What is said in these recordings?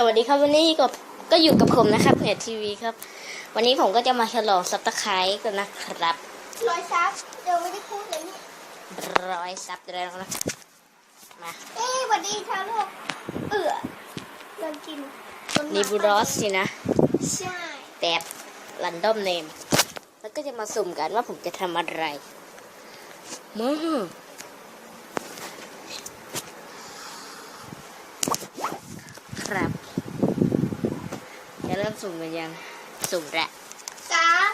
สวัสดีครับวันนี้ก็ก็อยู่กับผมนะครับเพจทีวีครับ วันนี้ผมก็จะมาฉลองซับตะไคร้กันนะครับร้อยซับเดี๋ยวไม่ได้พูดเลยนี่ร้อยซับแล้วนะมาเอ้ยสวัสดีชาวโลกเอือเดินกินต้ไม้นิบูรอสสินะใช่แบบรันดอมเนมแล้วก็จะมาสุ่มกันว่าผมจะทำอะไรมาครับจะเริ่มสุ่มกันยัง สุ่มแล้วสาม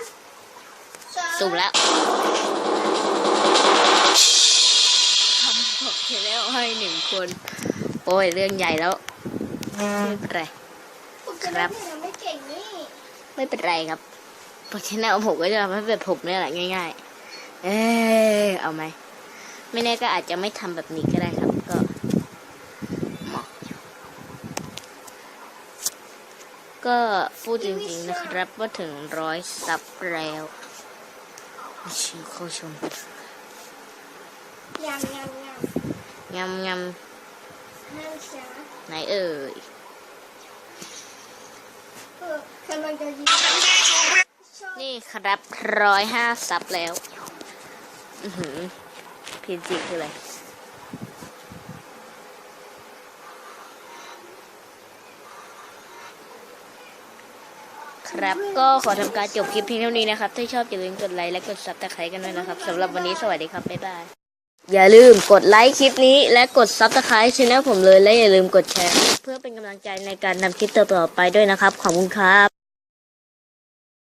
สองสุ่มแล้วทำบอกชแนลให้หนึ่งคน โอ้ย เรื่องใหญ่แล้ว ไม่เป็นไรคุณจะครัเล่บนยังไม่เก่งนี่ไม่เป็นไรครับเพราะชแนลผมก็จะทำให้แบบผมเนี่ยแหละง่าย ๆ เออเอาไหม ไม่แน่ก็อาจจะไม่ทำแบบนี้ก็ได้ครับ ก็เหมาะอยู่ ก็พูดจริงๆนะครับ ว่าถึงร้อยซับแล้วชิวเข้าชมยำยำยยำยำนั่นจ้ะำไหนเอ่ยเออกำลังจะยิงชอบนี่ครับร้อยห้าซับแล้ว อือหือพีจีคืออะไร ครับ ก็ขอทำการจบคลิปเพียงเท่านี้นะครับ ถ้าชอบอย่าลืมกดไลค์และกดซับสไครต์กันด้วยนะครับสำหรับวันนี้สวัสดีครับ บ๊ายบาย อย่าลืมกดไลค์คลิปนี้และกดซับสไครต์ช่องผมเลยและอย่าลืมกดแชร์ เพื่อเป็นกำลังใจในการนำคลิปต่อๆไปด้วยนะครับ ขอบคุณครับ